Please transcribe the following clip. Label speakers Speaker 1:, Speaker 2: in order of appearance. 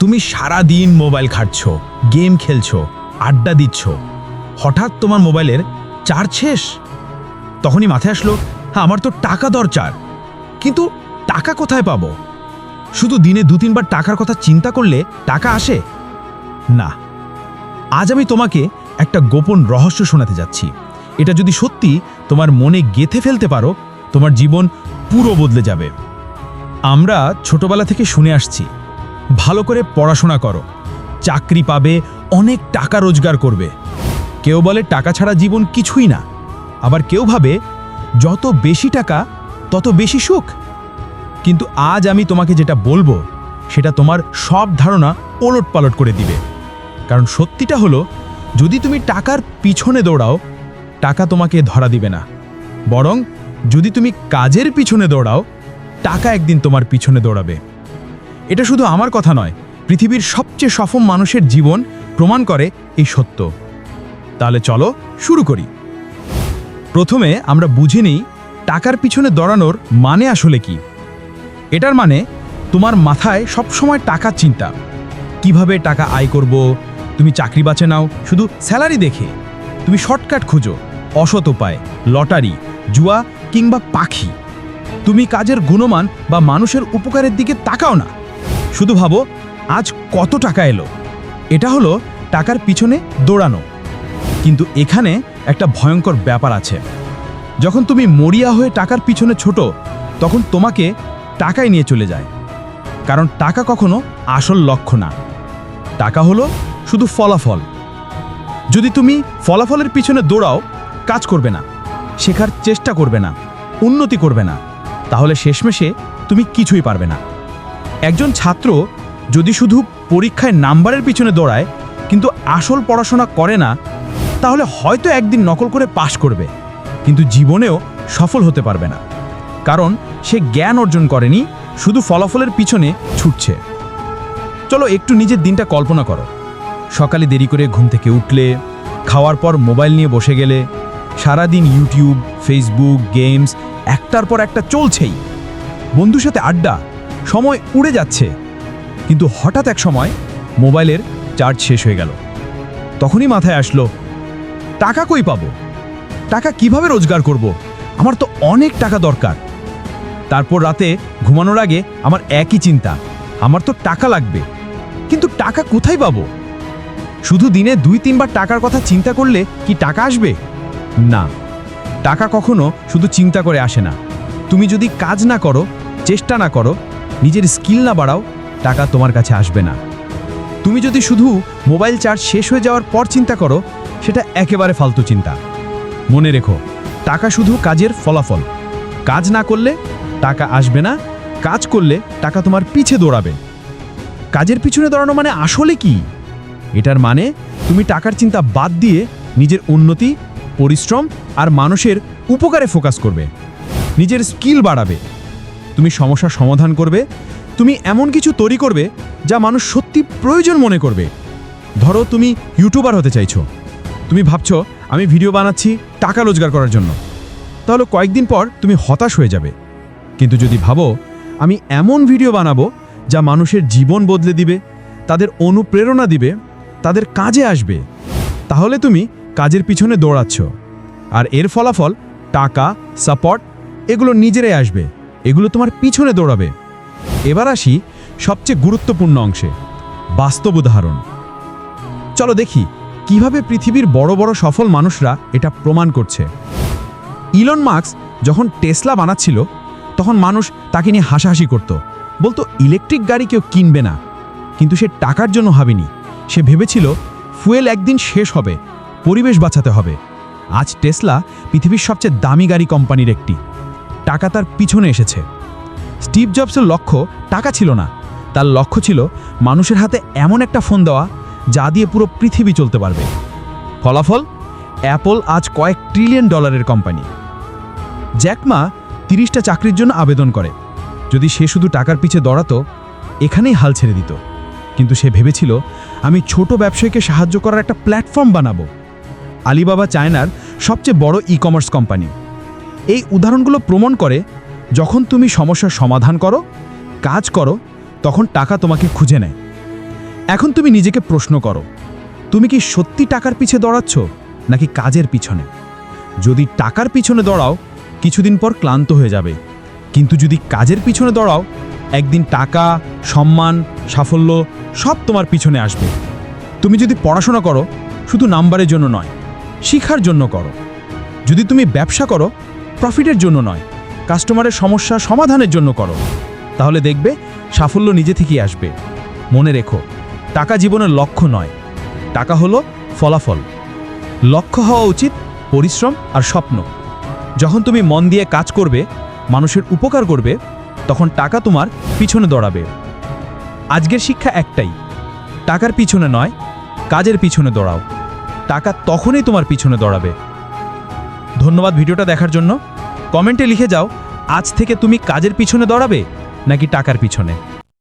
Speaker 1: তুমি সারা দিন mobile খাটছ game খেলছ, আড্ডা দিচ্ছ। হঠাৎ তোমার মোবাইলের চার্জ শেষ? তখনই মাথায় আসলো হ্যাঁ আমার তো টাকা দরকার। কিন্তু টাকা কোথায় পাবো? শুধু দিনে দু তিনবার টাকার কথা চিন্তা করলে টাকা আসে? না। আজ আমি তোমাকে একটা গোপন রহস্য শোনাতে যাচ্ছি। এটা যদি সত্যি তোমার মনে গেথে ফেলতে পারো, তোমার জীবন পুরো বদলে যাবে। আমরা ছোটবেলা থেকে শুনে আসছি ভালো করে পড়াশোনা করো। চাকরি পাবে, অনেক টাকা রোজগার করবে। কেউ বলে টাকা ছাড়া জীবন কিছুই না। আবার কেউ ভাবে, যত বেশি টাকা, তত বেশি সুখ। কিন্তু আজ আমি তোমাকে যেটা বলব, সেটা তোমার সব ধারণা ওলট পালট করে দিবে। কারণ সত্যিটা হলো, যদি তুমি টাকার পিছনে দৌড়াও, টাকা তোমাকে ধরা দিবে না। বরং যদি তুমি কাজের পিছনে দৌড়াও, টাকা একদিন তোমার পিছনে দৌড়াবে। এটা শুধু আমার কথা নয়, পৃথিবীর সবচেয়ে সফল মানুষের জীবন প্রমাণ করে এই সত্য। তাহলে চলো শুরু করি। প্রথমে আমরা বুঝে নিই, টাকার পিছনে দৌড়ানোর মানে আসলে কি? এটার মানে তোমার মাথায় সবসময় টাকার চিন্তা। কীভাবে টাকা আয় করব? তুমি চাকরি বাছে নাও, শুধু স্যালারি দেখে। তুমি শর্টকাট খুঁজো, অসৎ উপায়, লটারি, জুয়া কিংবা পাখি। তুমি কাজের গুণমান বা মানুষের উপকারের দিকে তাকাও না। শুধু ভাবো, আজ কত টাকা এলো? এটা হলো টাকার পিছনে দৌড়ানো। কিন্তু এখানে একটা ভয়ঙ্কর ব্যাপার আছে। যখন তুমি মরিয়া হয়ে টাকার পিছনে ছোট, তখন তোমাকে টাকায় নিয়ে চলে যায়। কারণ টাকা কখনো আসল লক্ষ্য না। টাকা হলো শুধু ফলাফল। যদি তুমি ফলাফলের পিছনে দৌড়াও, কাজ করবে না, শেখার চেষ্টা করবে না, উন্নতি করবে না, তাহলে শেষমেশে তুমি কিছুই পারবে না। একজন ছাত্র যদি শুধু পরীক্ষায় নাম্বারের পিছনে দৌড়ায়, কিন্তু আসল পড়াশোনা করে না, তাহলে হয়তো একদিন নকল করে পাশ করবে, কিন্তু জীবনেও সফল হতে পারবে না। কারণ সে জ্ঞান অর্জন করেনি, শুধু ফলাফলের পিছনে ছুটছে। চলো একটু নিজের দিনটা কল্পনা করো। সকালে দেরি করে ঘুম থেকে উঠলে, খাওয়ার পর মোবাইল নিয়ে বসে গেলে, সারাদিন ইউটিউব, ফেসবুক, গেমস, একটার পর একটা চলছেই। বন্ধুর সাথে আড্ডা সময় উড়ে যাচ্ছে। কিন্তু হঠাৎ এক সময় মোবাইলের চার্জ শেষ হয়ে গেল। তখনই মাথায় আসলো, টাকা কই পাবো? টাকা কীভাবে রোজগার করব? আমার তো অনেক টাকা দরকার। তারপর রাতে ঘুমানোর আগে আমার একই চিন্তা, আমার তো টাকা লাগবে, কিন্তু টাকা কোথায় পাবো? শুধু দিনে দুই, তিনবার টাকার কথা চিন্তা করলে কি টাকা আসবে? না, টাকা কখনো শুধু চিন্তা করে আসে না। তুমি যদি কাজ না করো, চেষ্টা না করো নিজের স্কিল না বাড়াও, টাকা তোমার কাছে আসবে না। তুমি যদি শুধু মোবাইল চার্জ শেষ হয়ে যাওয়ার পর চিন্তা করো, সেটা একেবারে ফালতু চিন্তা। মনে রেখো, টাকা শুধু কাজের ফলাফল। কাজ না করলে টাকা আসবে না, কাজ করলে টাকা তোমার পিছে দৌড়াবে। কাজের পিছনে দৌড়ানো মানে আসলে কি? এটার মানে তুমি টাকার চিন্তা বাদ দিয়ে নিজের উন্নতি, পরিশ্রম আর মানুষের উপকারে ফোকাস করবে। নিজের স্কিল বাড়াবে। তুমি সমস্যার সমাধান করবে, তুমি এমন কিছু তৈরি করবে যা মানুষ সত্যি প্রয়োজন মনে করবে। ধরো তুমি ইউটিউবার হতে চাইছো। তুমি ভাবছ, আমি ভিডিও বানাচ্ছি টাকা রোজগার করার জন্য। তাহলে কয়েকদিন পর তুমি হতাশ হয়ে যাবে। কিন্তু যদি ভাবো, আমি এমন ভিডিও বানাবো যা মানুষের জীবন বদলে দিবে, তাদের অনুপ্রেরণা দিবে, তাদের কাজে আসবে, তাহলে তুমি কাজের পিছনে দৌড়াচ্ছ। আর এর ফলাফল টাকা, সাপোর্ট, এগুলো নিজেরাই আসবে। এগুলো তোমার পিছনে দৌড়াবে। এবার আসি সবচেয়ে গুরুত্বপূর্ণ অংশে, বাস্তব উদাহরণ। চলো দেখি কীভাবে পৃথিবীর বড় বড় সফল মানুষরা এটা প্রমাণ করছে। ইলন মার্কস যখন টেসলা বানাচ্ছিল, তখন মানুষ তাকে নিয়ে হাসাহাসি করত। বলতো, ইলেকট্রিক গাড়ি কেউ কিনবে না। কিন্তু সে টাকার জন্য ভাবেনি। সে ভেবেছিল, ফুয়েল একদিন শেষ হবে, পরিবেশ বাঁচাতে হবে। আজ টেসলা পৃথিবীর সবচেয়ে দামি গাড়ি কোম্পানির একটি। টাকা তার পিছনে এসেছে। স্টিভ জবসের লক্ষ্য টাকা ছিল না। তার লক্ষ্য ছিল মানুষের হাতে এমন একটা ফোন দেওয়া যা দিয়ে পুরো পৃথিবী চলতে পারবে। ফলাফল, অ্যাপল আজ কয়েক ট্রিলিয়ন ডলারের কোম্পানি। জ্যাকমা তিরিশটা চাকরির জন্য আবেদন করে। যদি সে শুধু টাকার পিছে দৌড়াতো, এখানেই হাল ছেড়ে দিত। কিন্তু সে ভেবেছিল, আমি ছোট ব্যবসায়ীকে সাহায্য করার একটা প্ল্যাটফর্ম বানাবো। আলিবাবা চায়নার সবচেয়ে বড় ই কমার্স কোম্পানি। এই উদাহরণগুলো প্রমাণ করে যখন তুমি সমস্যার সমাধান করো, কাজ করো, তখন টাকা তোমাকে খুঁজে নেয়। এখন তুমি নিজেকে প্রশ্ন করো, তুমি কি সত্যি টাকার পিছে দৌড়াচ্ছ নাকি কাজের পিছনে? যদি টাকার পিছনে দৌড়াও, কিছুদিন পর ক্লান্ত হয়ে যাবে। কিন্তু যদি কাজের পিছনে দৌড়াও, একদিন টাকা, সম্মান, সাফল্য সব তোমার পিছনে আসবে। তুমি যদি পড়াশোনা করো, শুধু নাম্বারের জন্য নয়, শিখার জন্য করো। যদি তুমি ব্যবসা করো প্রফিটের জন্য নয়। কাস্টমারের সমস্যা সমাধানের জন্য করো। তাহলে দেখবে সাফল্য নিজে থেকেই আসবে। মনে রেখো, টাকা জীবনের লক্ষ্য নয়। টাকা হলো ফলাফল। লক্ষ্য হওয়া উচিত পরিশ্রম আর স্বপ্ন। যখন তুমি মন দিয়ে কাজ করবে, মানুষের উপকার করবে, তখন টাকা তোমার পিছনে দৌড়াবে। আজকের শিক্ষা একটাই, টাকার পিছনে নয়, কাজের পিছনে দৌড়াও। টাকা তখনই তোমার পিছনে দৌড়াবে। ধন্যবাদ ভিডিওটা দেখার জন্য। কমেন্টে লিখে যাও আজ থেকে তুমি কাজের পিছনে দৌড়াবে নাকি টাকার পিছনে?